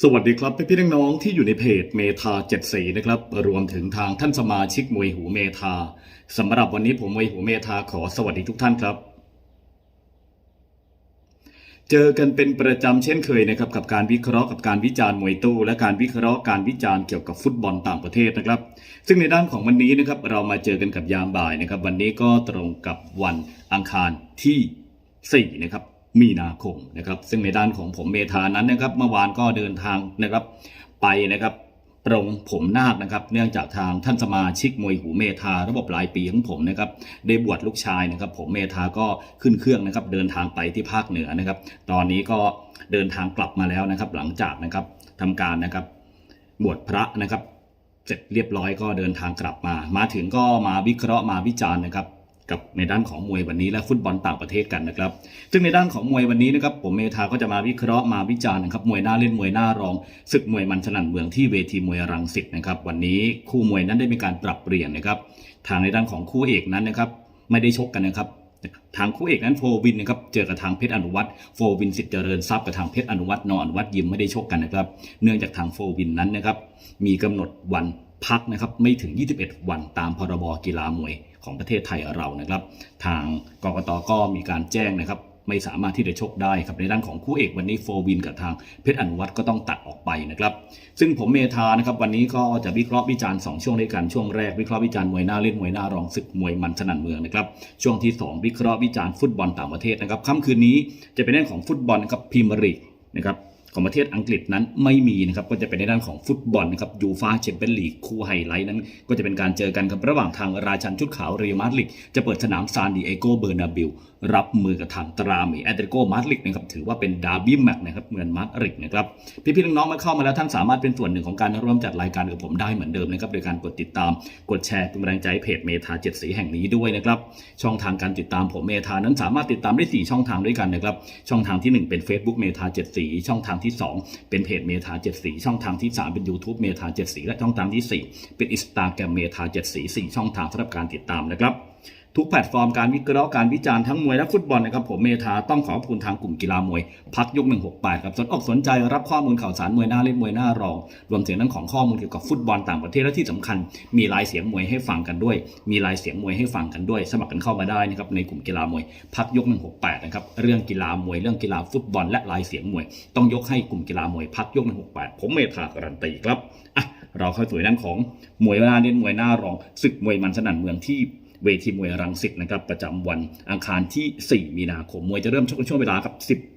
สวัสดีครับพี่พี่น้องๆที่อยู่ในเพจเมทาเจ็ดสีนะครับ รวมถึงทางท่านสมาชิกมวยหูเมทาสำหรับวันนี้ผมมวยหูเมทาขอสวัสดีทุกท่านครับ เจอกันเป็นประจำเช่นเคยนะครับกับการวิเคราะห์กับการวิจารณ์มวยตู้ และการวิเคราะห์การวิจารณ์เกี่ยวกับฟุตบอลต่างประเทศนะครับ ซึ่งในด้านของวันนี้นะครับเรามาเจอกันกับยามบ่ายนะครับ วันนี้ก็ตรงกับวันอังคารที่4นะครับ มีนาคมนะครับ ซึ่งในด้านของผมเมธานั้นนะครับ เมื่อวานก็เดินทางนะครับไปนะครับปรงผมนาคนะครับ เนื่องจากทางท่านสมาชิกมวยหูเมธาระบบรายปีของผมนะครับ ได้บวชลูกชายนะครับ ผมเมธาก็ขึ้นเครื่องนะครับ เดินทางไปที่ภาคเหนือนะครับ ตอนนี้ก็เดินทางกลับมาแล้วนะครับ หลังจากนะครับทำการนะครับบวชพระนะครับ เสร็จเรียบร้อยก็เดินทางกลับมา มาถึงก็มาวิเคราะห์มาวิจารณ์นะครับ กับในด้านของมวยวันนี้และฟุตบอลต่างประเทศกันนะครับ ซึ่งในด้านของมวยวันนี้นะครับผมเมธาก็จะมาวิเคราะห์มาวิจารณ์นะครับมวยหน้าเล่นมวยหน้ารองศึกมวยมันสนั่นเมืองที่เวทีมวยรังสิตนะครับวันนี้คู่มวยนั้นได้มีการปรับเปลี่ยนนะครับทางในด้านของคู่เอกนั้นนะครับไม่ได้ชกกันนะครับทางคู่เอกนั้นโฟวินนะครับเจอกับทางเพชรอนุวัตรโฟวินสิทธิ์เจริญทรัพย์กับทางเพชรอนุวัตรนออนุวัตรยิมไม่ได้ชกกันนะครับ เนื่องจากทางโฟวินนั้นนะครับมีกำหนดวันพักนะครับไม่ถึง 21 วันตามพรบกีฬามวย ของประเทศไทยเรานะครับ ทางกกตก็มีการแจ้งนะครับไม่สามารถที่จะชกได้ครับในด้านของคู่เอกวันนี้โฟวินกับทางเพชรอนุวัตรก็ต้องตัดออกไปนะครับ ซึ่งผมเมธานะครับวันนี้ก็จะวิเคราะห์วิจารณ์สองช่วงด้วยกันช่วงแรกวิเคราะห์วิจารณ์มวยหน้าเล่นมวยหน้ารองศึกมวยมันสนั่นเมืองนะครับช่วงที่สองวิเคราะห์วิจารณ์ฟุตบอลต่างประเทศนะครับค่ำคืนนี้จะเป็นเรื่องของฟุตบอลนะครับพรีเมียร์ลีกนะครับ ของประเทศอังกฤษนั้นไม่มีนะครับก็จะเป็นในด้านของฟุตบอลนะครับยูฟาแชมเปี้ยนลีกคู่ไฮไลท์นั้น ก็จะเป็นการเจอกันครับระหว่างทางราชันชุดขาวเรอัลมาดริดจะเปิดสนามซานดิเอโกเบอร์นาบิลรับมือกับทางตราเมแอตเลติโกมาดริดนะครับถือว่าเป็นดาร์บี้แมตช์นะครับเหมือนมาดริดนะครับพี่ๆน้องๆมาเข้ามาแล้วท่านสามารถเป็นส่วนหนึ่งของการร่วมจัดรายการกับผมได้เหมือนเดิมนะครับโดยการกดติดตามกดแชร์เป็นกำลังใจใเพจเมธาเจ็ดสีแห่งนี้ด้วยนะครับช่องทางการติดตามผมเมธานั้นสามารถติดตามได้สี่ช่องทางด้วยกันนะครับช่องทางที่หนึ่งเป็น Facebook เมธาเจ็ดสีช่องทางที่สองเป็นเพจเมธาเจ็ดสีช่องทางที่สามเป็น YouTube เมธาเจ็ดสีและช่องทางที่สี่เป็นอินสตาแกรมเมธาเจ็ดสีสี่ช่องทางสำหรับการติดตามนะครับ ทุกแพลตฟอร์มการวิเคราะห์การวิจารณ์ทั้งมวยและฟุตบอลนะครับผมเมธาต้องขอขอบคุณทางกลุ่มกีฬามวย พักยก 168 ครับสนอกสนใจรับข้อมูลข่าวสารมวยหน้าเล่นมวยหน้ารอง รวมถึงเรื่องของข้อมูลเกี่ยวกับฟุตบอลต่างประเทศและที่สำคัญ มีลายเสียงมวยให้ฟังกันด้วย มีลายเสียงมวยให้ฟังกันด้วย สมัครกันเข้ามาได้นะครับในกลุ่มกีฬามวย พักยก 168 นะครับเรื่องกีฬามวยเรื่องกีฬาฟุตบอล และลายเสียงมวย ต้องยกให้กลุ่มกีฬามวยพักยก 168 ผมเมธาการันตีครับอะเราเข้าสู่ด้านของมวยหน้าเล่นมวยหน้ารองศึกมวยมันสนั่นเมืองที่ เวทีมวยรังสิตนะครับประจำวันอังคารที่ 4 มีนาคมมวยจะเริ่มชกในช่วงเวลาครับ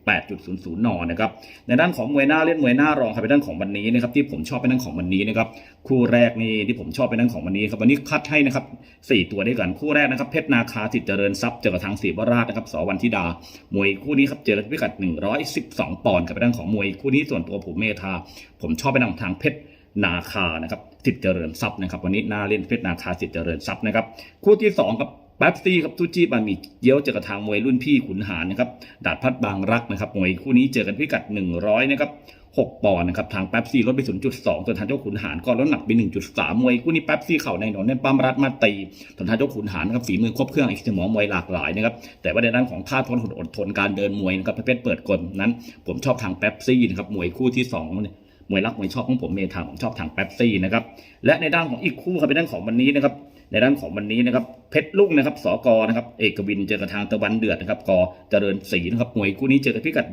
18.00 นนะครับในด้านของมวยหน้าเล่นมวยหน้ารองครับเป็นด้านของวันนี้นะครับที่ผมชอบเป็นด้านของวันนี้นะครับคู่แรกนี่ที่ผมชอบเป็นด้านของวันนี้ครับวันนี้คัดให้นะครับ4ตัวด้วยกันคู่แรกนะครับเพชรนาคาสิทธิ์เจริญทรัพย์เจอกับทางศรีวราชนะครับสวันธิดามวยคู่นี้ครับเจอกันพิกัด 112 ปอนด์กับเป็นด้านของมวยคู่นี้ส่วนตัวผมเมธาผมชอบเป็นด้านของทางเพชรนาคานะครับ สิทธิ์เจริญทรัพย์นะครับ วันนี้น้าเล่นเพชรนาคาสิทธิ์เจริญทรัพย์นะครับ คู่ที่สองครับแป๊บซี่ครับทุจี้บามีเกี้ยวเจอกับทางมวยรุ่นพี่ขุนหารนะครับดาดพัดบางรักนะครับมวยคู่นี้เจอกันพิกัด 100นะครับ6ปอนด์นะครับทางแป๊บซี่ลดไป 0.2ส่วนทางเจ้าขุนหารก็ลดหนักไป 1.3 มวยคู่นี้แป๊บซี่เข่าในหนอนแน่นปั้มรัดมาตีส่วนทางเจ้าขุนหารนะครับฝีมือครบเครื่องอีกสมองมวยหลากหลายนะครับแต่ว่าในด้านของท่าทนอดทนการเดินมวยนะครับประเภทเปิดกลนั้น ผมชอบทางแป๊บซี่นะครับมวยคู่ที่สองเนี่ย มวยรักมวยชอบของผมเมทาผมชอบทางแป๊บซี่นะครับและในด้านของอีกคู่ครับเป็นด้านของวันนี้นะครับในด้านของวันนี้นะครับเพชรลุ่งนะครับสกนะครับเอกวินเจอกับทางตะวันเดือดนะครับกอเจริญศรีนะครับมวยคู่นี้เจอกับพิกัด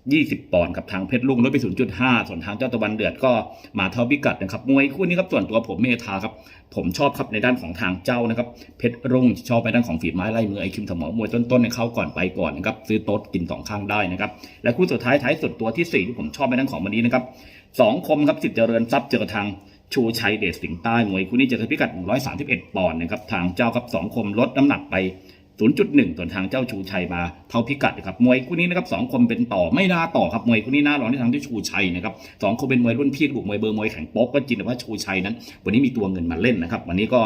20 ปอนด์กับทางเพชรลุ่งลดไป 0.5 ส่วนทางเจ้าตะวันเดือดก็มาเท่าพิกัดนะครับมวยคู่นี้ครับส่วนตัวผมเมธาครับผมชอบครับในด้านของทางเจ้านะครับเพชรรุ่งชอบไปด้านของฝีไม้ไล่มือไอคิมสมอมวยต้นๆในเข้าก่อนไปก่อนนะครับซื้อโต๊ดกินสองข้างได้นะครับและคู่สุดท้ายท้ายสุดตัวที่สี่ที่ผมชอบไปด้านของวันนี้นะครับสองคมครับสิทธิ์เจริญทรัพย์เจอทางชูชัยเดชสิงห์ใต้มวยคู่นี้เจอพิกัด 131 ปอนด์นะครับทางเจ้าครับสองคมลดน้ำหนักไป 0.1ส่วนทางเจ้าชูชัยมาเท่าพิกัดนะครับมวยคู่นี้นะครับสองคมเป็นต่อไม่น่าต่อครับมวยคู่นี้น่ารองที่ทางที่ชูชัยนะครับสองคมเป็นมวยรุ่นพี่บุกมวยเบอร์มวยแข่งป๊กก็จริงแต่ว่าชูชัยนั้น วันนี้มีตัวเงินมาเล่นนะครับวันนี้ก็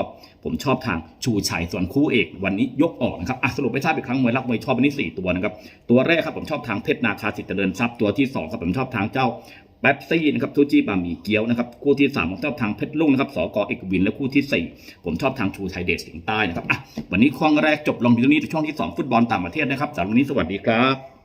ผมชอบทางชูชัยส่วนคู่เอก วันนี้ยกออกนะครับสรุปไปทราบอีกครั้งมวยรักมวยชอบวันนี้สี่ตัวนะครับตัวแรกครับผมชอบทางเพชรนาคาสิทธิ์เจริญทรัพย์ตัวที่สองครับผมชอบทางเจ้า แป๊บซี่นะครับทูจีบะหมี่เกี๊ยวนะครับคู่ที่3ผมชอบทางเพชรลุ่งนะครับสกเอกวินและคู่ที่ 4 ผมชอบทางชูไทยเดชสิงห์ใต้นะครับอะวันนี้ข้องแรกจบลงที่ตรงนี้ช่องที่ 2 ฟุตบอลต่างประเทศนะครับสำหรับวันนี้สวัสดีครับ